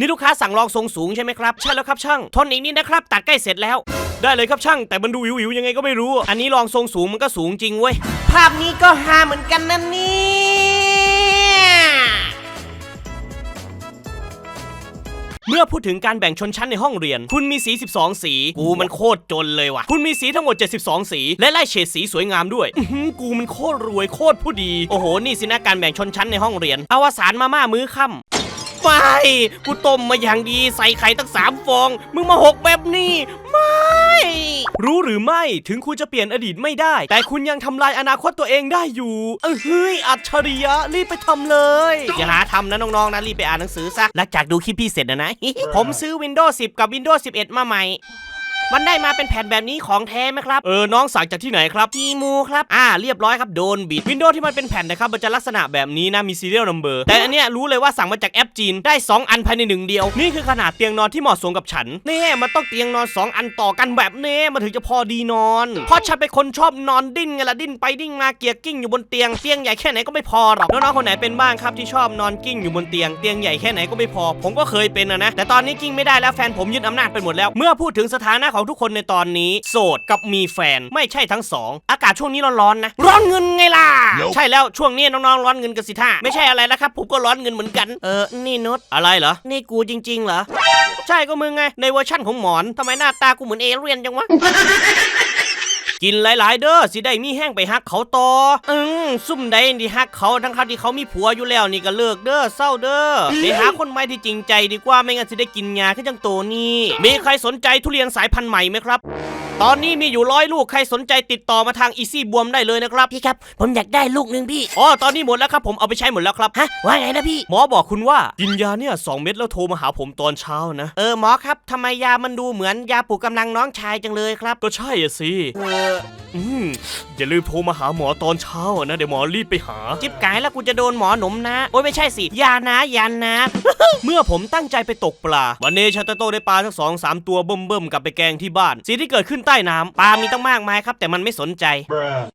นี่ลูกค้าสั่งลองทรงสูงใช่ไหมครับ ใช่แล้วครับช่างทนอีกนิดนะครับ ตัดใกล้เสร็จแล้ว ได้เลยครับช่าง แต่มันดูวิววิวๆยังไงก็ไม่รู้ อันนี้ลองทรงสูงมันก็สูงจริงเว้ย ภาพนี้ก็ฮาเหมือนกันนะเนี่ยเมื่อพูดถึงการแบ่งชนชั้นในห้องเรียน คุณมีสี 12 สี กูมันโคตรจนเลยว่ะ คุณมีสีทั้งหมด 72 สี และไล่เฉดสีสวยงามด้วย อื้อหือกูมันโคตรรวยโคตรผู้ดี โอ้โห นี่สินะการแบ่งชนชั้นในห้องเรียน อวสานมาม่ามื้อค่ำ ไม่กูต้มมาอย่างดีใส่ไข่ตั้งสามฟอง มึงมาหกแบบนี้ไม่รู้หรือไม่ถึงคุณจะเปลี่ยนอดีตไม่ได้ แต่คุณยังทำลายอนาคตตัวเองได้อยู่ เออเฮ้ยอัจฉริยะรีบไปทำเลยอย่าหาทำนะน้องๆนะรีบไปอ่านหนังสือซะหลังจากดูคลิปพี่เสร็จนะนะ ผมซื้อ Windows 10 กับ Windows 11 มาใหม่ มันได้มาเป็นแผ่นแบบนี้ของแท้ไหมครับ เออ น้องสั่งจากที่ไหนครับ ทีมูครับ อ่า เรียบร้อยครับโดนบิด วินโดว์ที่มันเป็นแผ่นนะครับ มันจะลักษณะแบบนี้นะ มี serial number แต่อันเนี้ยรู้เลยว่าสั่งมาจากแอปจีน ได้ 2 อันภายในหนึ่งเดียว นี่คือขนาดเตียงนอนที่เหมาะสมกับฉัน นี่มันต้องเตียงนอน 2 อันต่อกันแบบนี้มันถึงจะพอดีนอน เพราะฉันเป็นคนชอบนอนดิ้นไงล่ะดิ้นไปดิ้นมาเกียร์กิ้งอยู่บนเตียง เตียงใหญ่แค่ไหนก็ไม่พอหรอก น้องๆคนไหนเป็นบ้างครับที่ชอบนอนกิ้งอยู่บนเตียง เตียงใหญ่แค่ไหนก็ไม่พอ ผมก็เคยเป็นนะนะ แต่ตอนนี้กิ้งไม่ได้แล้วแฟนผมยึดอำนาจไปหมดแล้ว เมื่อพูดถึงสถานะของทุกคนในตอนนี้ โสดกับมีแฟนไม่ใช่ทั้งสองอากาศช่วงนี้ร้อนๆนะ ร้อนเงินไงล่ะ ใช่แล้วช่วงนี้น้องๆร้อนเงินกันสิท่าไม่ใช่อะไรนะครับผมก็ร้อนเงินเหมือนกันเออนี่นุชอะไรเหรอนี่กูจริงๆเหรอใช่ก็มึงไงในเวอร์ชั่นของหมอนทำไมหน้าตากูเหมือนเอเลี่ยนจังวะ กินหลาย ๆ เด้อสิได้มีแห้งไปฮักเขาต่ออืมซุ่มใดที่ฮักเขาทั้งเขาที่เขามีผัวอยู่แล้วนี่ก็เลิกเด้อเศร้าเด้อไปหาคนใหม่ที่จริงใจดีกว่าไม่งั้นสิได้กินยาขึ้นจังโตนี่มีใครสนใจทุเรียนสายพันธุ์ใหม่ไหมครับ ตอนนี้มีอยู่ร้อยลูกใครสนใจติดต่อมาทางอีซี่บวมได้เลยนะครับพี่ครับ ผมอยากได้ลูกหนึ่งพี่ อ๋อ ตอนนี้หมดแล้วครับผมเอาไปใช้หมดแล้วครับฮะว่าไงนะพี่ หมอบอกคุณว่ากินยาเนี่ยสองเม็ดแล้วโทรมาหาผมตอนเช้านะ เออหมอครับทำไมยามันดูเหมือนยาปลุกกำลังน้องชายจังเลยครับ ก็ใช่อะสิ เออ อืมอย่าลืมโทรมาหาหมอตอนเช้าอะนะ เดี๋ยวหมอรีบไปหา จิ๊บกายแล้วกูจะโดนหมอหนมนะ โอ้ยไม่ใช่สิยานะยานะ เมื่อผมตั้งใจไปตกปลา วันนี้ชัตโตได้ปลาสักสองสามตัวเบิ่มๆกลับไปแกงที่บ้าน สิ่งที่เกิดขึ้นใต้น้ำปลามีตั้งมากมายครับ แต่มันไม่สนใจ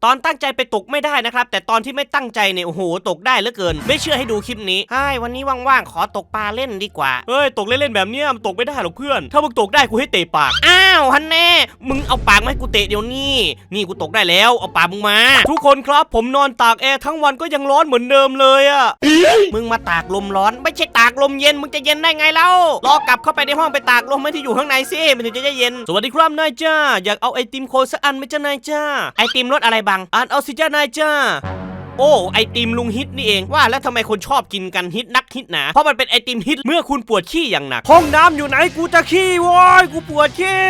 ตอนตั้งใจไปตกไม่ได้นะครับ แต่ตอนที่ไม่ตั้งใจเนี่ยโอ้โหตกได้เหลือเกิน ไม่เชื่อให้ดูคลิปนี้ใช่วันนี้ว่างๆขอตกปลาเล่นดีกว่า เฮ้ย ตกเล่นๆแบบเนี้ยมันตกไม่ได้หรอกเพื่อน ถ้ามึงตกได้กูให้เตะปาก อ้าวฮันแน่ มึงเอาปากมาให้กูเตะเดี๋ยวนี้ นี่กูตกได้แล้ว เอาปากมึงมา ทุกคนครับผมนอนตากแอร์ทั้งวันก็ยังร้อนเหมือนเดิมเลยอะมึงมาตากลมร้อน ไม่ใช่ตากลมเย็นมึงจะเย็นได้ไงเล่ารอกลับเข้าไปในห้องไปตากลมไม่ที่อยู่ข้างในสิมันถึงจะเย็น สวัสดีครับนายจ้า อยากเอาไอติมโคสักอันไหมจ้านายจ้า ไอติมรสอะไรบังอ่านเอาสิจ้านายจ้า โอ้ไอติมลุงฮิตนี่เองว่าแล้วทำไมคนชอบกินกันฮิตนักฮิตหนาเพราะมันเป็นไอติมฮิตเมื่อคุณปวดขี้อย่างหนัก ห้องน้ำอยู่ไหนกูจะขี้โว้ยกูปวดขี้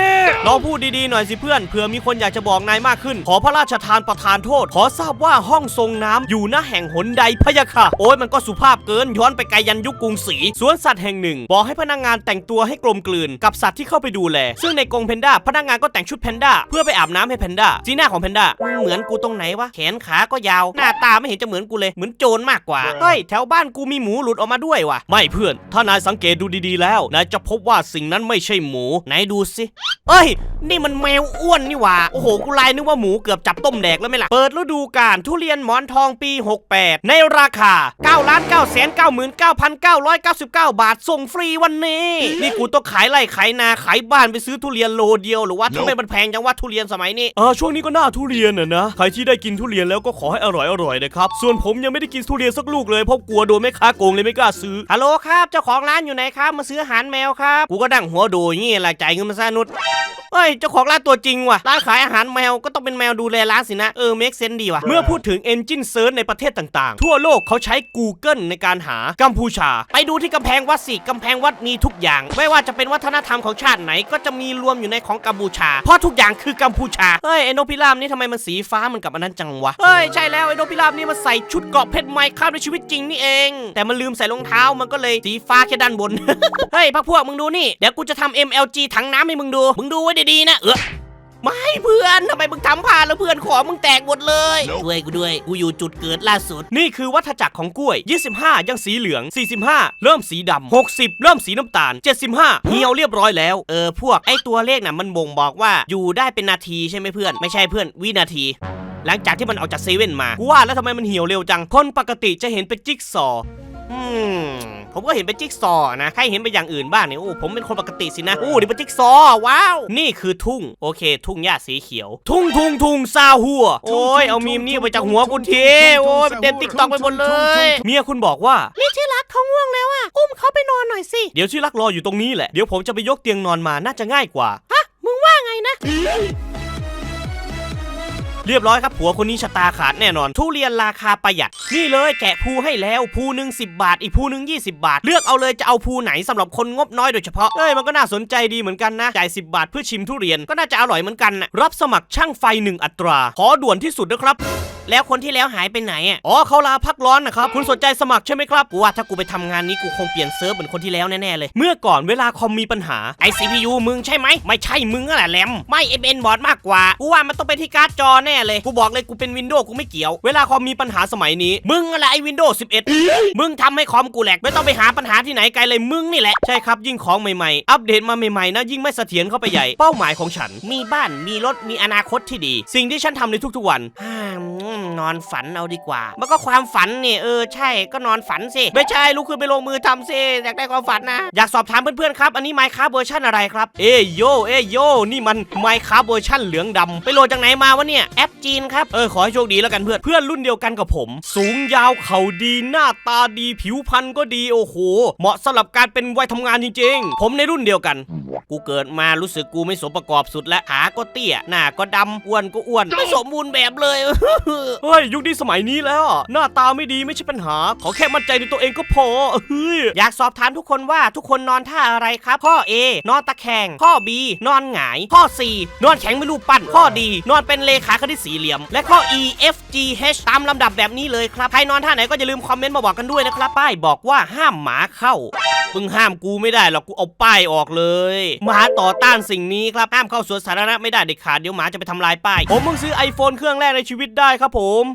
ลองพูดดีๆหน่อยสิเพื่อนเผื่อมีคนอยากจะบอกนายมากขึ้น ขอพระราชทานประทานโทษ ขอทราบว่าห้องทรงน้ำอยู่หน้าแห่งหนใดพะยะค่ะ โอ้ยมันก็สุภาพเกินย้อนไปไกลยันยุคกรุงศรีสวนสัตว์แห่งหนึ่ง บอกให้พนักงานแต่งตัวให้กลมกลืนกับสัตว์ที่เข้าไปดูแล ซึ่งในกรงแพนด้าพนักงานก็แต่งชุดแพนด้าเพื่อไปอาบน้ำให้แพนด้าสีหน้าของแพนด้าเหมือนกูตรงไหนวะแขนขาก็ยาว หน้าตาไม่เห็นจะเหมือนกูเลยเหมือนโจรมากกว่าเฮ้ยแถวบ้านกูมีหมูหลุดออกมาด้วยว่ะไม่เพื่อน ถ้านายสังเกตดูดีๆแล้วนายจะพบว่าสิ่งนั้นไม่ใช่หมูไหนดูสิเอ้ย นี่มันแมวอ้วนนี่หว่าโอ้โหกูไลายนึกว่าหมูเกือบจับต้มแดกแล้วไหม่ล่ะเปิดฤดูกาลทุเรียนหมอนทองปี 68 ในราคา9ล้าน9แสน99,999 บาทส่งฟรีวันนี้ นี่กูต้องขายไร่ขายนาขายบ้านไปซื้อทุเรียนโลเดียวหรือว่าทำไมมันแพงจังว่าทุเรียนสมัยนี้เออช่วงนี้ก็น่าทุเรียนอะนะใครที่ได้กินทุเรียนแล้วก็ขอให้อร่อยอร่อยนะครับ ส่วนผมยังไม่ได้กินทุเรียนสักลูกเลยเพราะกลัวโดนแม่ค้าโกงเลยไม่กล้าซื้อ ฮัลโหลครับ เจ้าของร้านอยู่ไหนครับ มาซื้ออาหารแมวครับ กูก็ดั่งหัวโดอย่างงี้แหละจ่ายเงินมาซะนุด เฮ้ยเจ้าของร้านตัวจริงว่ะร้านขายอาหารแมวก็ต้องเป็นแมวดูแลร้านสินะเออเมคเซนดีว่ะเมื่อพูดถึง Engine Search ในประเทศต่างๆ ทั่วโลกเขาใช้ Google ในการหากัมพูชา ไปดูที่กำแพงวัดสิกำแพงวัดมีทุกอย่าง ไม่ว่าจะเป็นวัฒนธรรมของชาติไหน ก็จะมีรวมอยู่ในของกัมพูชา เพราะทุกอย่างคือกัมพูชาเฮ้ยไอโนพิรามนี่ทำไมมันสีฟ้าเหมันกับอันนั้นจังวะเฮ้ยใช่แล้วไอโนพิรามนี่มันใส่ชุดเกาะเพชรไม้ข้ามในชีวิตจริงนี่เอง แต่มันลืมใส่รองเท้ามันก็เลยสีฟ้าแค่ด้านบนเฮ้ยพักพวกมึงดูนี่เดี๋ยวกูจะทำ MLG ถังน้ำให้มึงดูมึงดูไว้ดีๆนะ เออไม่เพื่อนทำไมมึงทำพลาดแล้วเพื่อนขอมึงแตกหมดเลยช่วยกูด้วยกูอยู่จุดเกิดล่าสุด นี่คือวัฏจักรของกล้วย 25 ยังสีเหลือง 45 เริ่มสีดำ60 เริ่มสีน้ำตาล 75เหี่ยวเรียบร้อยแล้ว เออพวกไอตัวเลขน่ะมันบ่งบอกว่าอยู่ได้เป็นนาทีใช่ไหมเพื่อน ไม่ใช่เพื่อนวินาทีหลังจากที่มันออกจากเซเว่นมากูว่าแล้วทำไมมันเหี่ยวเร็วจัง คนปกติจะเห็นเป็นจิ๊กซอว์ อืมผมก็เห็นเป็นจิ๊กซอว์นะ ใครเห็นเป็นอย่างอื่นบ้างเนี่ย โอ้ ผมเป็นคนปกติสินะ โอ้ นี่เป็นจิ๊กซอว์ว้าว นี่คือทุ่ง โอเค ทุ่งหญ้าสีเขียว ทุ่งทุ่งทุ่งซาหัว โอ้ย เอามีมนี่ไปจากหัวกูทีโอ้ยเป็นเต็มติ๊กต็อกไปหมดเลย เมียคุณบอกว่า นี่ที่รักเขาง่วงแล้วอะ อุ้มเขาไปนอนหน่อยสิ เดี๋ยวที่รักรออยู่ตรงนี้แหละ เดี๋ยวผมจะไปยกเตียงนอนมา น่าจะง่ายกว่ามึงว่าไงนะ เรียบร้อยครับผัวคนนี้ชะตาขาดแน่นอน ทุเรียนราคาประหยัด นี่เลยแกะภูให้แล้วภูหนึ่งสิบาท อีกภูหนึ่ง20 บาท เลือกเอาเลยจะเอาภูไหนสำหรับคนงบน้อยโดยเฉพาะเอ้ยมันก็น่าสนใจดีเหมือนกันนะจ่าย10 บาทเพื่อชิมทุเรียนก็น่าจะอร่อยเหมือนกันนะรับสมัครช่างไฟหนึ่งอัตรา ขอด่วนที่สุดนะครับ แล้วคนที่แล้วหายไปไหนอะอ๋อเขาลาพักร้อนนะครับคุณสนใจสมัครใช่ไหมครับกูว่าถ้ากูไปทำงานนี้กูคงเปลี่ยนเซิร์ฟเหมือนคนที่แล้วแน่ๆเลย เมื่อก่อนเวลาคอมมีปัญหาไอ CPU มึงใช่ไหมไม่ใช่มึงนั่นแหละแรมไม่ MN บอร์ดมากกว่ากูว่ามันต้องเป็นที่การ์ดจอแน่เลยกูบอกเลยกูเป็นวินโดว์กูไม่เกี่ยว เวลาคอมมีปัญหาสมัยนี้ มึงอะไรไอ Windows 11 มึงทำให้คอมกูแหลกไม่ต้องไปหาปัญหาที่ไหนไกลเลยมึงนี่แหละใช่ครับยิ่งของใหม่ๆ อัปเดตมาใหม่ๆนะยิ่งไม่เสถียรเข้าไปใหญ่เป้าหมายของฉัน มีบ้านมีรถมีอนาคตที่ดี สิ่งที่ฉันทำในทุกๆวันอ่านอนฝันเอาดีกว่า มันก็ความฝันเนี่ยเออใช่ก็นอนฝันสิ ไม่ใช่ลุกขึ้นไปลงมือทำสิอยากได้ความฝันนะ อยากสอบถามเพื่อนๆครับ อันนี้ไมค์ครับเวอร์ชันอะไรครับ เอยโยเอยโยนี่มันไมค์ครับเวอร์ชั่นเหลืองดำไปโหลดจากไหนมาวะเนี่ย แอปจีนครับเออขอให้โชคดีแล้วกันเพื่อนเพื่อนรุ่นเดียวกันกับผม สูงยาวเข่าดีหน้าตาดีผิวพรรณก็ดีโอ้โห เหมาะสำหรับการเป็นวัยทำงานจริงๆ ผมในรุ่นเดียวกัน กูเกิดมารู้สึกกูไม่สมประกอบสุดและขาก็เตี้ยหน้าก็ดำอ้วนก็อ้วนไม่สมบูรณ์แบบเลยเฮ้ยยุคนี้สมัยนี้แล้ว หน้าตาไม่ดีไม่ใช่ปัญหา ขอแค่มั่นใจในตัวเองก็พอเฮ้ยอยากสอบถามทุกคนว่าทุกคนนอนท่าอะไรครับ ข้อ A นอนตะแคง ข้อ B นอนหงาย ข้อ C นอนแข็งไม่รูปปั้น ข้อ D นอนเป็นเลขาคณิตสี่เหลี่ยม และข้อ E F G H ตามลำดับแบบนี้เลยครับ ใครนอนท่าไหนก็อย่าลืมคอมเมนต์มาบอกกันด้วยนะครับ ป้ายบอกว่าห้ามหมาเข้ามึงห้ามกูไม่ได้หรอกกูเอาป้ายออกเลยหมาต่อต้านสิ่งนี้ครับห้ามเข้าสวนสาธารณะไม่ได้เด็ดขาดเดี๋ยวหมาจะไปทำลายป้ายผมเพิ่งซื้อ iPhone เครื่องแรกในชีวิตได้ครับผม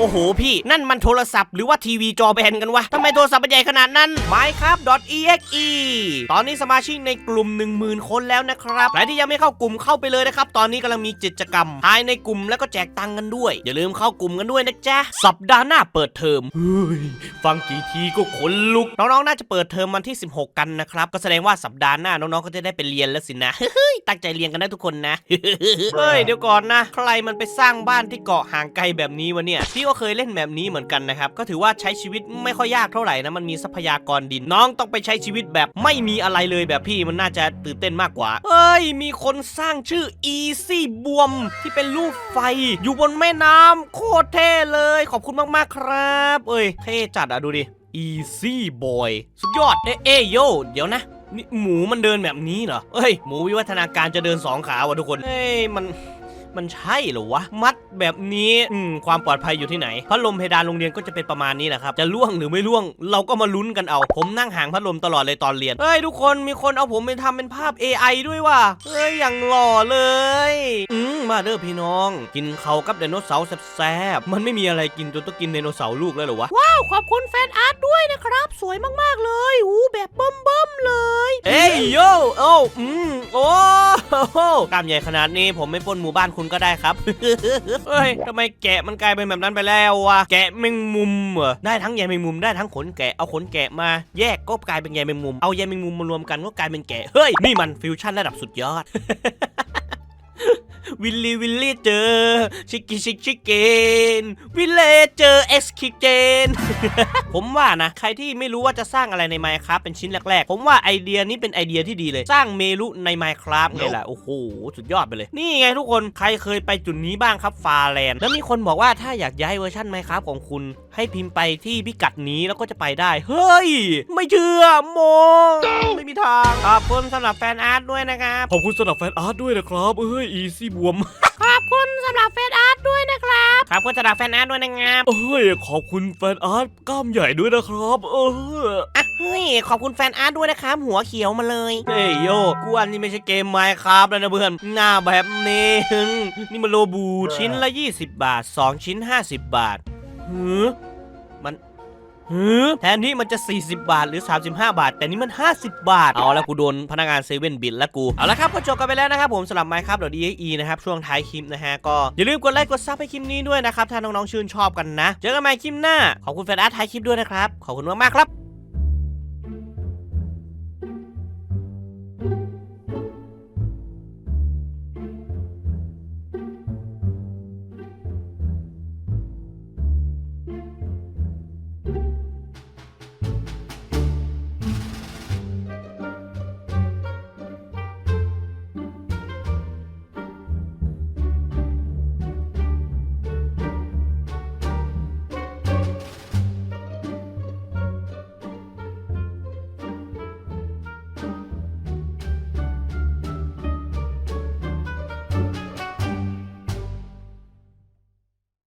โอ้โหพี่ นั่นมันโทรศัพท์หรือว่าทีวีจอแบนกันวะทำไมโทรศัพท์มันใหญ่ขนาดนั้น minecraft.exe ตอนนี้สมาชิกในกลุ่ม 10,000 คนแล้วนะครับใครที่ยังไม่เข้ากลุ่มเข้าไปเลยนะครับ ตอนนี้กำลังมีกิจกรรมภายในกลุ่มแล้วก็แจกตังค์กันด้วย อย่าลืมเข้ากลุ่มกันด้วยนะจ๊ะ สัปดาห์หน้าเปิดเทอมเฮ้ยฟังกี่ทีก็ขนลุก น้องๆ น่าจะเปิดเทอมวันที่ 16 กันนะครับ ก็แสดงว่าสัปดาห์หน้าน้องๆ ก็จะได้ไปเรียนแล้วสินะตั้งใจเรียนกันนะทุกคนนะ เฮ้ยเดี๋ยวก่อนนะ ใครมันไปสร้างบ้านที่เกาะห่างไกลแบบนี้วะเนี่ยพี่ก็เคยเล่นแบบนี้เหมือนกันนะครับ ก็ถือว่าใช้ชีวิตไม่ค่อยยากเท่าไหร่นะ มันมีทรัพยากรดินน้องต้องไปใช้ชีวิตแบบไม่มีอะไรเลยแบบพี่มันน่าจะตื่นเต้นมากกว่าเฮ้ย มีคนสร้างชื่อ Easy บวมที่เป็นรูปไฟ อยู่บนแม่น้ำโคตรเท่เลย ขอบคุณมากๆครับ เอ้ย เท่จัดอะดูดิ Easy Boy สุดยอด เอ้ยเอ้ยโยเดี๋ยวนะนี่หมูมันเดินแบบนี้เหรอ เอ้ย หมูวิวัฒนาการจะเดินสองขาวะทุกคน เอ้ย มัน มันใช่หรอวะ มัดแบบนี้อืมความปลอดภัยอยู่ที่ไหน พัดลมเพดานโรงเรียนก็จะเป็นประมาณนี้แหละครับ จะล่วงหรือไม่ล่วง เราก็มาลุ้นกันเอา ผมนั่งห่างพัดลมตลอดเลยตอนเรียน เฮ้ยทุกคนมีคนเอาผมไปทำเป็นภาพ AI ด้วยว่ะ เฮ้ยอย่างหล่อเลย อืมมาเด้อพี่น้อง กินเขากับไดโนเสาร์แซ่บๆมันไม่มีอะไรกินจนต้องกินไดโนเสาร์ลูกแล้วเหรอวะ ว้าว ขอบคุณแฟนอาร์ตด้วยนะครับ สวยมากๆเลยอู้แบบเบิ่มๆเลย เอ้ยโยโอ้อืมโอ้โหกล้ามใหญ่ขนาดนี้ผมไม่ปล้นหมู่บ้านคุณก็ได้ครับ เฮ้ยทำไมแกะมันกลายเป็นแบบนั้นไปแล้ววะแกะแมงมุมเหรอได้ทั้งใยแมงมุมได้ทั้งขนแกะเอาขนแกะมาแยกก็กลายเป็นใยแมงมุมเอาใยแมงมุมมารวมกันก็กลายเป็นแกะเฮ้ยนี่มันฟิวชั่นระดับสุดยอด วิลลี่วิลลี่เจอ ชิคกี้ชิคชิคเกนวิลเล่เจอเอ็กซ์คิเกนผมว่านะ ใครที่ไม่รู้ว่าจะสร้างอะไรใน Minecraft เป็นชิ้นแรก ๆ ผมว่าไอเดียนี้เป็นไอเดียที่ดีเลย สร้างเมลุใน Minecraft ไงล่ะ โอ้โห สุดยอดไปเลย นี่ไงทุกคนใครเคยไปจุดนี้บ้างครับฟาแลนด์แล้วมีคนบอกว่าถ้าอยากย้ายเวอร์ชัน Minecraft ของคุณให้พิมพ์ไปที่พิกัดนี้แล้วก็จะไปได้ เฮ้ย ไม่เชื่อโม ไม่มีทางขอบคุณสำหรับแฟนอาร์ตด้วยนะครับขอบคุณสำหรับแฟนอาร์ตด้วยนะครับเอ้ยอีซี่บวม ขอบคุณสำหรับแฟนอาร์ตด้วยนะครับขอบคุณสำหรับแฟนอาร์ตด้วยนะครับเอ้ยขอบคุณแฟนอาร์ตกล้ามใหญ่ด้วยนะครับ เอออะเฮ้ยขอบคุณแฟนอาร์ตด้วยนะครับหัวเขียวมาเลยเฮ้ยโยกูอันนี้ไม่ใช่เกมไมค์ครับแล้วนะเพื่อนหน้าแบบนี้นี่มันโลบูชิ้นละ 20 บาท 2 ชิ้น 50 บาท หือมันหือแทนที่มันจะ 40 บาทหรือ 35 บาท แต่นี่มัน 50 บาท เอาแล้วกูโดนพนักงานเซเว่นบิดแล้วกู เอาละครับ ก็จบกันไปแล้วนะครับผมสำหรับไมค์ครับเดี๋ยวดีนะครับ ช่วงท้ายคลิปนะฮะ ก็อย่าลืมกดไลค์กดซับให้คลิปนี้ด้วยนะครับ ถ้าน้องๆชื่นชอบกันนะ เจอกันใหม่คลิปหน้า ขอบคุณแฟนอาร์ตท้ายคลิปด้วยนะครับ ขอบคุณมากๆครับ